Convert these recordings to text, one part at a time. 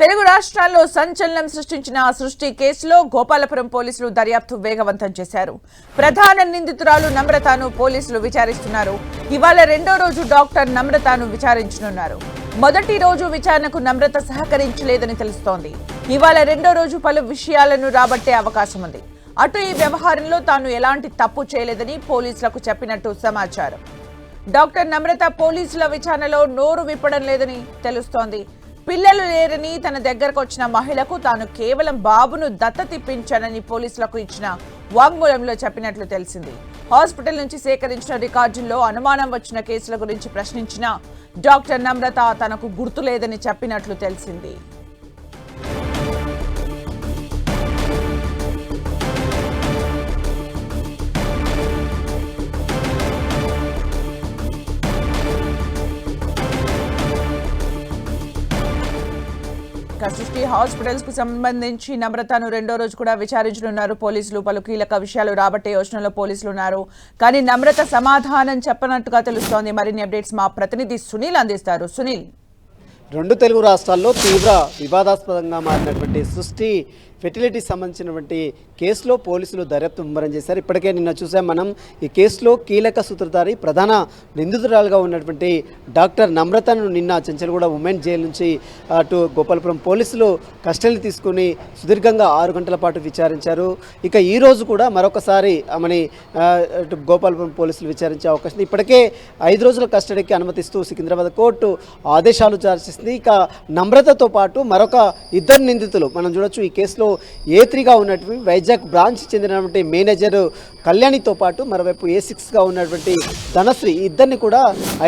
తెలుగు రాష్ట్రాల్లో సంచలనం సృష్టించిన సృష్టి కేసులో గోపాలపురం పోలీసులు దర్యాప్తు వేగవంతం చేశారు. ప్రధాన నిందితురాలు నమ్రతను పోలీసులు విచారిస్తున్నారు. ఇవాళ రెండో రోజు డాక్టర్ నమ్రతను విచారించనున్నారు. మొదటి రోజు విచారణకు నమ్రత సహకరించలేదని తెలుస్తోంది. ఇవాళ రెండో రోజు పలు విషయాలను రాబట్టే అవకాశం ఉంది. అటు ఈ వ్యవహారంలో తాను ఎలాంటి తప్పు చేయలేదని పోలీసులకు చెప్పినట్టు సమాచారం. డాక్టర్ నమ్రత పోలీసుల విచారణలో నోరు విప్పడం లేదని తెలుస్తోంది. పిల్లలు లేరని తన దగ్గరకు వచ్చిన మహిళకు తాను కేవలం బాబును దత్తతిప్పించానని పోలీసులకు ఇచ్చిన వాంగ్మూలంలో చెప్పినట్లు తెలిసింది. హాస్పిటల్ నుంచి సేకరించిన రికార్డుల్లో అనుమానం వచ్చిన కేసుల గురించి ప్రశ్నించిన డాక్టర్ నమ్రత తనకు గుర్తులేదని చెప్పినట్లు తెలిసింది. ఇక హాస్పిటల్స్కు సంబంధించి నమ్రతను రెండో రోజు కూడా విచారించనున్నారు. పోలీసులు పలు కీలక విషయాలు రాబట్టే యోచనలో పోలీసులు ఉన్నారు. కానీ నమ్రత సమాధానం చెప్పనట్టుగా తెలుస్తోంది. మరిన్ని అప్డేట్స్ మా ప్రతినిధి సునీల్ అందిస్తారు. సునీల్. రెండు తెలుగు రాష్ట్రాల్లో తీవ్ర వివాదాస్పదంగా మారినటువంటి సృష్టి ఫెర్టిలిటీ సంబంధించినటువంటి కేసులో పోలీసులు దర్యాప్తు ముమ్మరం చేశారు. ఇప్పటికే నిన్న చూసాం మనం ఈ కేసులో కీలక సూత్రధారి ప్రధాన నిందితురాలుగా ఉన్నటువంటి డాక్టర్ నమ్రతను నిన్న చెంచల్గూడ ఉమెన్ జైలు నుంచి అటు గోపాలపురం పోలీసులు కస్టడీ తీసుకుని సుదీర్ఘంగా ఆరు గంటల పాటు విచారించారు. ఇక ఈ రోజు కూడా మరొకసారి ఆమెని అటు గోపాలపురం పోలీసులు విచారించే అవకాశం. ఇప్పటికే ఐదు రోజుల కస్టడీకి అనుమతిస్తూ సికింద్రాబాద్ కోర్టు ఆదేశాలు జారీ చేసింది ఇక నమ్రతతో పాటు మరొక ఇద్దరు నిందితులు. మనం చూడొచ్చు ఈ కేసులో ఏ త్రీగా ఉన్నటువంటి వైజాగ్ బ్రాంచ్ చెందినటువంటి మేనేజర్ కళ్యాణితో పాటు మరోవైపు ఏ సిక్స్గా ఉన్నటువంటి ధనశ్రీ. ఇద్దరిని కూడా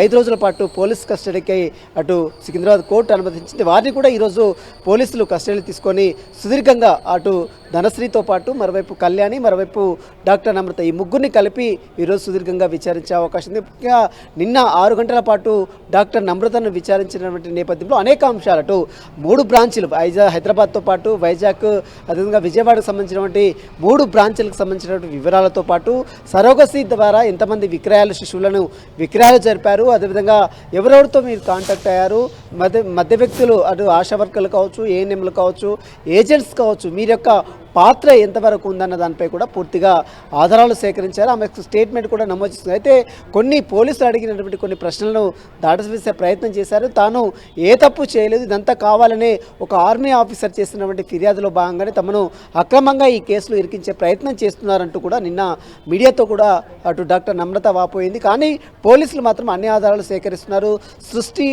ఐదు రోజుల పాటు పోలీస్ కస్టడీకి అటు సికింద్రాబాద్ కోర్టు అనుమతించింది. వారిని కూడా ఈరోజు పోలీసులు కస్టడీలు తీసుకొని సుదీర్ఘంగా అటు ధనశ్రీతో పాటు మరోవైపు కళ్యాణి మరోవైపు డాక్టర్ నమ్రత ఈ ముగ్గురిని కలిపి ఈరోజు సుదీర్ఘంగా విచారించే అవకాశం ఉంది. ముఖ్యంగా నిన్న ఆరు గంటల పాటు డాక్టర్ నమ్రతను విచారించినటువంటి నేపథ్యంలో అనేక అంశాలు. అటు మూడు బ్రాంచీలు వైజాగ్ హైదరాబాద్తో పాటు వైజాగ్ అదేవిధంగా విజయవాడకు సంబంధించినటువంటి మూడు బ్రాంచీలకు సంబంధించినటువంటి వివరాలతో పాటు సరోగసీ ద్వారా ఎంతమంది విక్రయాలు శిశువులను విక్రయాలు జరిపారు. అదేవిధంగా ఎవరెవరితో మీరు కాంటాక్ట్ అయ్యారు? మధ్య మధ్య వ్యక్తులు అటు ఆశా వర్కర్లు కావచ్చు ఏఎన్ఎంలు కావచ్చు ఏజెంట్స్ కావచ్చు మీరు యొక్క పాత్ర ఎంతవరకు ఉందన్న దానిపై కూడా పూర్తిగా ఆధారాలు సేకరించారు. ఆమె స్టేట్మెంట్ కూడా నమోదు చేస్తుంది. అయితే కొన్ని పోలీసులు అడిగినటువంటి కొన్ని ప్రశ్నలను దాటవేసే ప్రయత్నం చేశారు. తాను ఏ తప్పు చేయలేదు. ఇదంతా కావాలనే ఒక ఆర్మీ ఆఫీసర్ చేస్తున్నటువంటి ఫిర్యాదులో భాగంగానే తమను అక్రమంగా ఈ కేసులు ఇరికించే ప్రయత్నం చేస్తున్నారంటూ కూడా నిన్న మీడియాతో కూడా అటు డాక్టర్ నమ్రత వాపోయింది. కానీ పోలీసులు మాత్రం అన్ని ఆధారాలు సేకరిస్తున్నారు. సృష్టి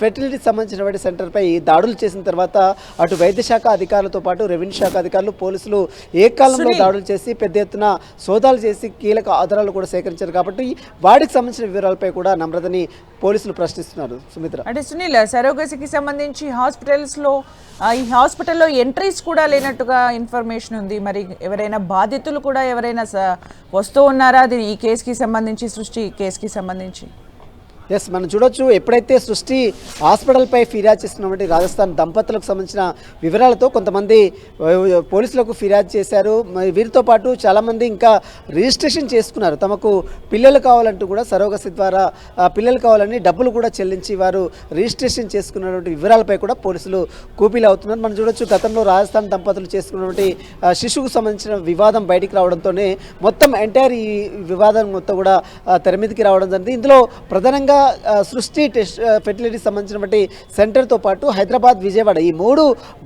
ఫెర్టిలిటీకి సంబంధించినటువంటి సెంటర్పై దాడులు చేసిన తర్వాత అటు వైద్య శాఖ అధికారులతో పాటు రెవెన్యూ శాఖ అధికారులు పోలీసులు ఏకాలంలో సునీల్. దాడులు చేసి పెద్ద ఎత్తున సోదాలు చేసి కీలక ఆధారాలు కూడా సేకరించారు కాబట్టి వాటికి సంబంధించిన వివరాలపై కూడా నమ్రతని పోలీసులు ప్రశ్నిస్తున్నారు. సుమిత్ర. అంటే సునీల్ సరోగసికి సంబంధించి హాస్పిటల్స్లో ఆ, ఈ హాస్పిటల్లో ఎంట్రీస్ కూడా లేనట్టుగా ఇన్ఫర్మేషన్ ఉంది. మరి ఎవరైనా బాధితులు కూడా ఎవరైనా వస్తూ ఉన్నారా? అది ఈ కేసుకి సంబంధించి సృష్టి కేసుకి సంబంధించి? ఎస్ మనం చూడొచ్చు ఎప్పుడైతే సృష్టి హాస్పిటల్పై ఫిర్యాదు చేస్తున్నటువంటి రాజస్థాన్ దంపతులకు సంబంధించిన వివరాలతో కొంతమంది పోలీసులకు ఫిర్యాదు చేశారు. వీరితో పాటు చాలామంది ఇంకా రిజిస్ట్రేషన్ చేసుకున్నారు. తమకు పిల్లలు కావాలంటూ కూడా సరోగసి ద్వారా పిల్లలు కావాలని డబ్బులు కూడా చెల్లించి వారు రిజిస్ట్రేషన్ చేసుకున్నటువంటి వివరాలపై కూడా పోలీసులు కూపీలు అవుతున్నారు. మనం చూడొచ్చు గతంలో రాజస్థాన్ దంపతులు చేసుకున్నటువంటి శిశువుకు సంబంధించిన వివాదం బయటికి రావడంతోనే మొత్తం ఎంటైర్ ఈ వివాదం మొత్తం కూడా ఆ, తెర మీదకి రావడం జరిగింది. ఇందులో ప్రధానంగా సృష్టి టెస్ట్ ఫెర్టిలిటీకి సంబంధించినటువంటి సెంటర్తో పాటు హైదరాబాద్ విజయవాడ ఈ మూడు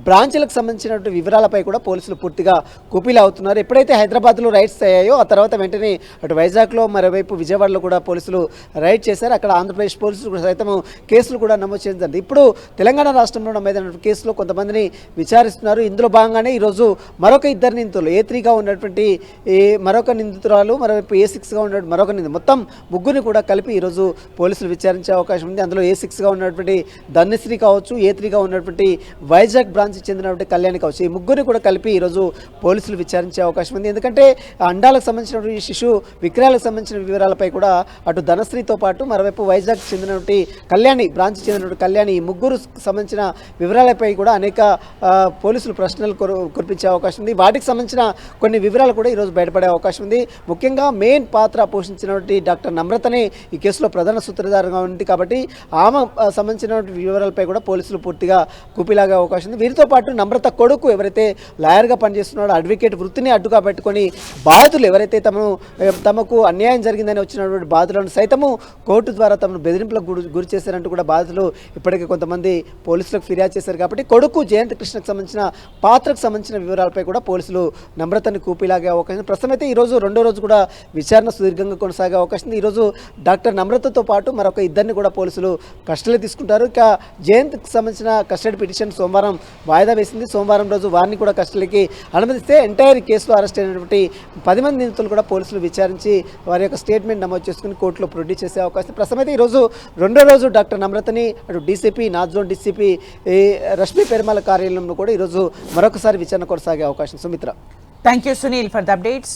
బ్రాంచ్లకు సంబంధించినటువంటి వివరాలపై కూడా పోలీసులు పూర్తిగా కుపీలు అవుతున్నారు ఎప్పుడైతే హైదరాబాద్లో రైడ్స్ అయ్యాయో ఆ తర్వాత వెంటనే అటు వైజాగ్లో మరోవైపు విజయవాడలో కూడా పోలీసులు రైడ్ చేశారు. అక్కడ ఆంధ్రప్రదేశ్ పోలీసులు కూడా సైతం కేసులు కూడా నమోదు చేయడం ఇప్పుడు తెలంగాణ రాష్ట్రంలో నమోదైన కేసులో కొంతమందిని విచారిస్తున్నారు. ఇందులో భాగంగానే ఈరోజు మరొక ఇద్దరు నిందితులు ఏ త్రీగా ఉన్నటువంటి మరొక నిందితురాలు మరోవైపు ఏ సిక్స్గా ఉన్నటువంటి మరొక నిందితులు మొత్తం ముగ్గురిని కూడా కలిపి ఈరోజు పోలీసులు విచారించే అవకాశం ఉంది. అందులో ఏ సిక్స్గా ఉన్నటువంటి ధన్యశ్రీ కావచ్చు ఏ త్రీగా ఉన్నటువంటి వైజాగ్ బ్రాంచ్ చెందినటువంటి కళ్యాణి కావచ్చు. ఈ ముగ్గురిని కూడా కలిపి ఈరోజు పోలీసులు విచారించే అవకాశం ఉంది. ఎందుకంటే అండాలకు సంబంధించినటువంటి శిశు విక్రయాలకు సంబంధించిన వివరాలపై కూడా అటు ధనశ్రీతో పాటు మరోవైపు వైజాగ్ చెందినటువంటి కళ్యాణి బ్రాంచ్ చెందినటువంటి కళ్యాణి ఈ ముగ్గురు సంబంధించిన వివరాలపై కూడా అనేక పోలీసులు ప్రశ్నలు కురిపించే అవకాశం ఉంది. వాటికి సంబంధించిన కొన్ని వివరాలు కూడా ఈరోజు బయటపడే అవకాశం ఉంది. ముఖ్యంగా మెయిన్ పాత్ర పోషించినటువంటి డాక్టర్ నమ్రతనే ఈ కేసులో ప్రధాన సూత్ర సూత్రధారంగా ఉంది కాబట్టి ఆమె సంబంధించిన వివరాలపై కూడా పోలీసులు పూర్తిగా కూపిలాగే అవకాశం ఉంది. వీరితో పాటు నమ్రత కొడుకు ఎవరైతే లాయర్గా పనిచేస్తున్నాడో అడ్వకేట్ వృత్తిని అడ్డుగా పెట్టుకొని బాధితులు ఎవరైతే తమను తమకు అన్యాయం జరిగిందని వచ్చినటువంటి బాధితులను సైతము కోర్టు ద్వారా తమను బెదిరింపులకు గురి గురి చేశారంటూ కూడా బాధితులు ఇప్పటికే కొంతమంది పోలీసులకు ఫిర్యాదు చేశారు కాబట్టి కొడుకు జయంత్ కృష్ణకు సంబంధించిన పాత్రకు సంబంధించిన వివరాలపై కూడా పోలీసులు నమ్రతని కూపిలాగే అవకాశం ప్రస్తుతం అయితే ఈరోజు రెండో రోజు కూడా విచారణ సుదీర్ఘంగా కొనసాగే అవకాశం ఉంది. ఈరోజు డాక్టర్ నమ్రతతో పాటు మరొక ఇద్దరిని కూడా పోలీసులు కస్టడీలో తీసుకుంటారు. ఇక జయంత్కి సంబంధించిన కస్టడీ పిటిషన్ సోమవారం వాయిదా వేసింది. సోమవారం రోజు వారిని కూడా కస్టడీకి అనుమతిస్తే ఎంటైర్ కేసులో అరెస్ట్ అయినటువంటి పది మంది నిందితులు కూడా పోలీసులు విచారించి వారి యొక్క స్టేట్మెంట్ నమోదు చేసుకుని కోర్టులో ప్రొడ్యూస్ చేసే అవకాశం ప్రస్తుతం అయితే ఈరోజు రెండో రోజు డాక్టర్ నమ్రతని అటు DCP north zone DCP Rashmi Perumal కార్యాలయంలో కూడా ఈరోజు మరొకసారి విచారణ కొనసాగే అవకాశం Sumitra. Thank you Sunil for the updates